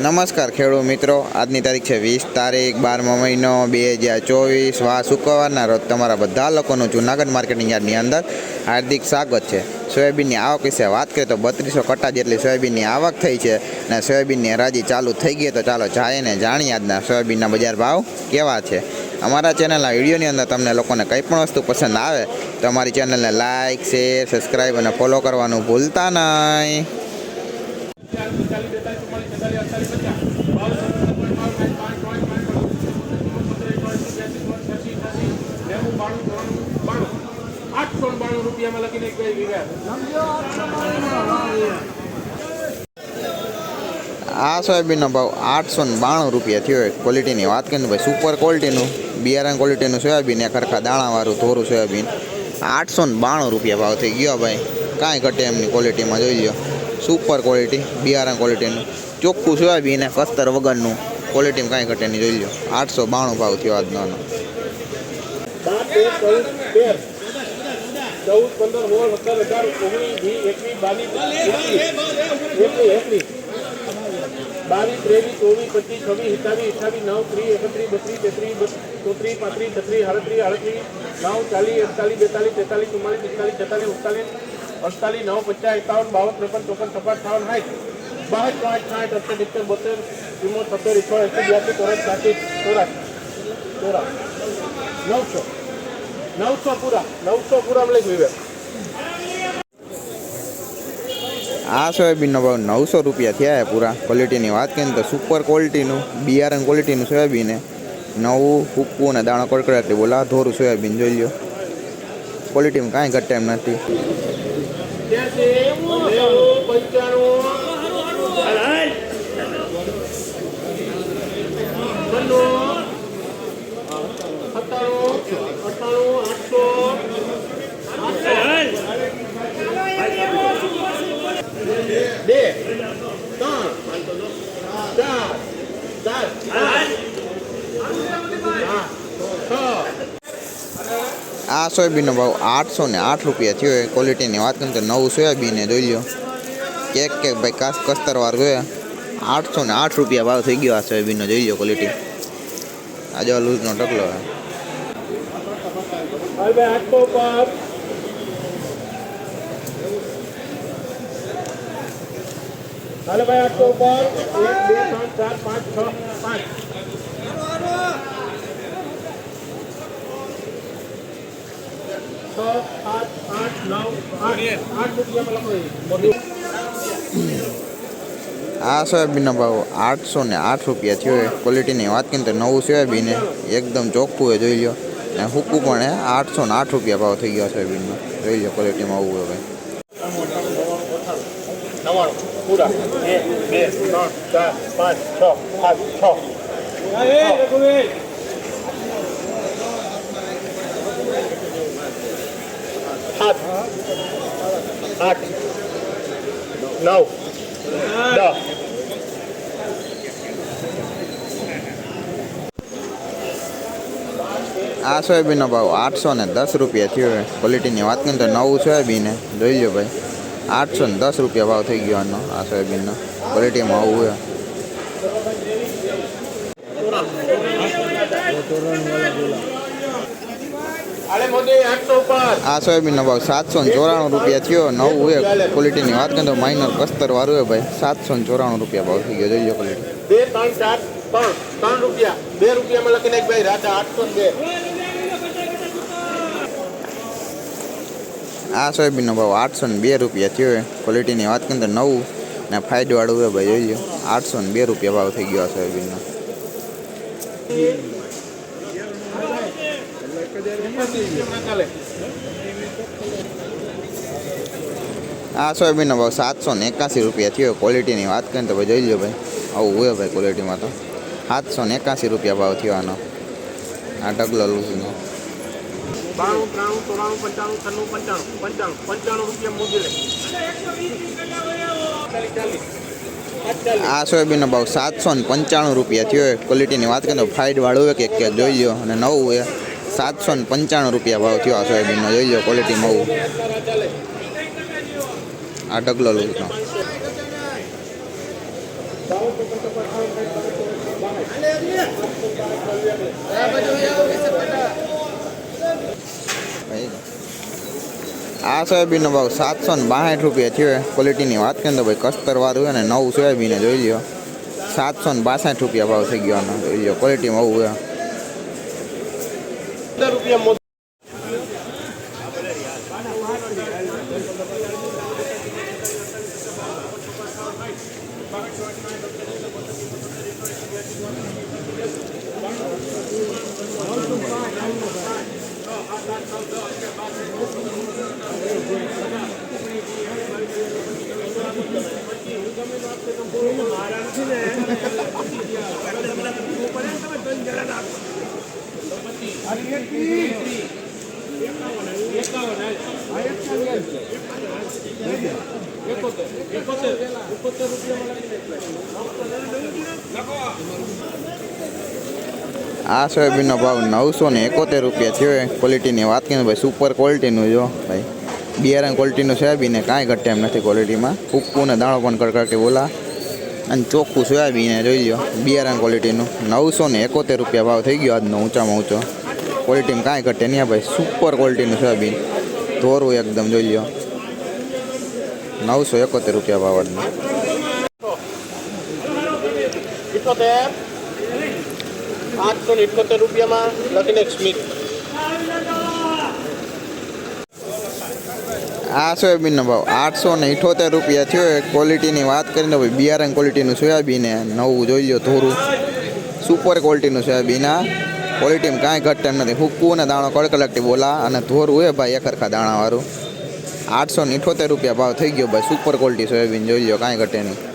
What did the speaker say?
નમસ્કાર ખેડૂત મિત્રો. આજની તારીખ છે વીસ તારીખ, બારમો મહિનો, બે હજાર ચોવીસ. વા શુક્રવારના રોજ તમારા બધા લોકોનું જૂનાગઢ માર્કેટિંગ યાર્ડની અંદર હાર્દિક સ્વાગત છે. સોયાબીનની આવક વિશે વાત કરીએ તો બત્રીસો કટ્ટા જેટલી સોયાબીનની આવક થઈ છે અને સોયાબીનની હરાજી ચાલુ થઈ ગઈ તો ચાલો જાય ને જાણીએ આજના સોયાબીનના બજાર ભાવ કેવા છે. અમારા ચેનલના વિડીયોની અંદર તમને લોકોને કંઈ પણ વસ્તુ પસંદ આવે તો અમારી ચેનલને લાઇક શેર, સબસ્ક્રાઈબ અને ફોલો કરવાનું ભૂલતા નહીં. આ સોયાબીનનો ભાવ આઠસો ને બાણું રૂપિયા થયો. ક્વોલિટીની વાત કરીને ભાઈ સુપર ક્વોલિટીનું બિયારણ ક્વોલિટીનું સોયાબીન એ ખરખા દાણાવાળું ધોરું સોયાબીન. આઠસો ને બાણું રૂપિયા ભાવ થઈ ગયો ભાઈ. કાંઈ ઘટે એમની ક્વોલિટીમાં જોઈ લો સુપર ક્વોલિટી બિયારણ ક્વોલિટીનું ચોખ્ખું સોયાબીન એ કસ્તર વગરનું ક્વોલિટીમાં કાંઈ ઘટે નહીં જોઈ લો આઠસો બાણું ભાવ થયો આજનો બાવીસ ત્રેવીસ ચોવીસ પચીસ છવ્વીસ સત્તાવીસ અઠાવીસ નવ ત્રીસ એકત્રીસ બત્રીસ તેત્રીસ ચોત્રીસ પાંત્રીસ છત્રીસ આડત્રીસ આડત્રીસ નવ ચાલીસ એકતાલીસ બેતાલીસ તેતાલીસ ચુમ્માલીસ પિસ્તાલીસ છેતાલીસ ઉડતાલીસ અડતાલીસ નવ પચાસ એકાવન બાવન ત્રેપન ચોપન છપ્પન અઠાવન સાઠ બાસઠ પાંચ સાઠ અઠ્તર બોતેર ચુમ્મોતેર સત્તર ઇઠોતેર એસી બ્યાસી ચોરાસી સાસી ચોરાસી ચોરાસી. નવસો. નવસો પૂરા. નવસો પૂરા લઈ ગયું આ સોયાબીનનો ભાવ નવસો રૂપિયા થયા પૂરા. ક્વોલિટીની વાત કરીએ તો સુપર ક્વોલિટીનું બિયારણ ક્વોલિટીનું સોયાબીન નવું હુક્કું અને દાણા કડકડાટી બોલા. ધોરું સોયાબીન જોઈ લ્યો. ક્વોલિટીમાં કાંઈ ઘટે એમ નથી. બે ત્રણ ચાર ચાર આ સોયાબીનનો ભાવ આઠસો ને આઠ રૂપિયા થયો. છે ક્વોલિટીની વાત કરીએ તો નવું સોયાબીન છે જોઈ લ્યો. કેક કેક ભાઈ કાસ કસ્તરવાર જોઈએ. આઠસો ને આઠ રૂપિયા ભાવ થઈ ગયો આ સોયાબીનનો, જોઈ લો ક્વોલિટી આજે લૂઝનો ટકલો ઉપર ભાઈ, આઠસો ઉપર. એક, બે, ત્રણ, ચાર, પાંચ, છ પાંચ. છ, સાત, આઠ, નવ, આઠ. આઠ રૂપિયામાં લખો આ સોયાબીનનો ભાવ આઠસો ને આઠ રૂપિયા થયો. ક્વોલિટીની વાત કરીને તો નવું સોયાબીન એકદમ ચોખ્ખું એ જોઈ લો અને હુકું પણ આઠસો ને આઠ રૂપિયા ભાવ થઈ ગયો સોયાબીનનો. જોઈ લો ક્વોલિટીમાં આવું સાત આઠ નવ. દસ આ સોયાબીનનો ભાવ આઠસો ને દસ રૂપિયા થયો હોય ક્વોલિટીની વાત કરીએ તો નવું સોયાબીન. જોઈ લો ભાઈ. આઠસો ને દસ રૂપિયા ભાવ થઈ ગયો આનો, આ સોયાબીનનો. ક્વોલિટીમાં આવું ઉપર આ સોયાબીનનો ભાવ સાતસો ને ચોરાણું રૂપિયા થયો, નવું હોય. ક્વોલિટીની વાત કરીએ તો માઇનર કસ્તર વાળું હોય ભાઈ. સાતસો ને ચોરાણું રૂપિયા ભાવ થઈ ગયો, જોઈ લો ક્વોલિટી બે, ત્રણ, ચાર, ત્રણ ત્રણ રૂપિયા. બે રૂપિયામાં લખીને ભાઈ રાજા આઠસો બે. આ સોયાબીનનો ભાવ આઠસો ને બે રૂપિયા થયો ક્વોલિટીની વાત કરીએ તો નવું ને ફાઇડવાળું હોય ભાઈ, જોઈ લો આઠસો ને બે રૂપિયા ભાવ થઈ ગયો આ સોયાબીનનો. આ સોયાબીનનો ભાવ સાતસો ને એકાસી રૂપિયા થયો. ક્વોલિટીની વાત કરીએ તો ભાઈ, જોઈ લો ભાઈ, આવું હોય ભાઈ ક્વોલિટીમાં તો. સાતસો ને એકાસી રૂપિયા ભાવ થયો આનો. આ ડગલો લૂઝનો બાણું, ત્રાણું, ચોરાણું, પંચાણું, છન્નું, પંચાણું પંચાણું પંચાણું રૂપિયા અડતાલીસ આ સોયાબીનનો ભાવ સાતસો ને પંચાણું રૂપિયા થયો ક્વોલિટીની વાત કરીએ તો ફાઇટ વાળું હોય કે જોઈ લો અને નવું હોય સાતસો ને પંચાણું રૂપિયા ભાવ થયો આ સોયાબીનનો. જોઈ લો ક્વોલિટી ચાલે આ લૂઝનો બાવન આ સોયાબીનનો ભાવ સાતસો ને બાસઠ રૂપિયા થયો. ક્વોલિટીની વાત કરીએ તો ભાઈ કસ્તરવાળું છે ને નવું સોયાબીને જોઈ લ્યો. સાતસો ને બાસઠ રૂપિયા ભાવ થઈ ગયો જોઈ લ્યો ક્વોલિટીમાં આવું છે આ સોયાબીનનો ભાવ નવસો ને એકોતેર રૂપિયા થયો ક્વોલિટીની વાત કરીને ભાઈ સુપર ક્વોલિટીનું જો ભાઈ, બિયારણ ક્વોલિટીનું સોયાબીન કાંઈ ઘટે એમ નથી ક્વોલિટીમાં ઉપ્પુ ને દાણો પણ કડકડતી બોલા. અને ચોખ્ખું સોયાબીન જોઈ લો બિયારણ ક્વોલિટીનું નવસો ને એકોતેર રૂપિયા ભાવ થઈ ગયો આજનો ઊંચામાં ઊંચો. ક્વોલિટીમાં કાંઈ ઘટે નહીં ભાઈ. સુપર ક્વોલિટીનું સોયાબીન ધોરું એકદમ જોઈ લો નવસો એકોતેર રૂપિયા ભાવ આઠસો ને ઇઠોતેર રૂપિયામાં લખીને આ સોયાબીનનો ભાવ. આઠસો ને ઇઠોતેર રૂપિયા થયો. એ ક્વોલિટીની વાત કરીને ભાઈ બિયારણ ક્વોલિટીનું સોયાબીન નવું જોઈ લો થોડું સુપર ક્વોલિટીનું સોયાબીન આ ક્વોલિટીમાં કાંઈ ઘટે એમ નથી. હુક્કું અને દાણો કડકડકટી બોલા અને ધોરું એ ભાઈ એકરખા દાણાવાળું. આઠસો ને રૂપિયા ભાવ થઈ ગયો ભાઈ. સુપર ક્વોલિટી સોયાબીન જોઈ લો કાંઈ ઘટે નહીં.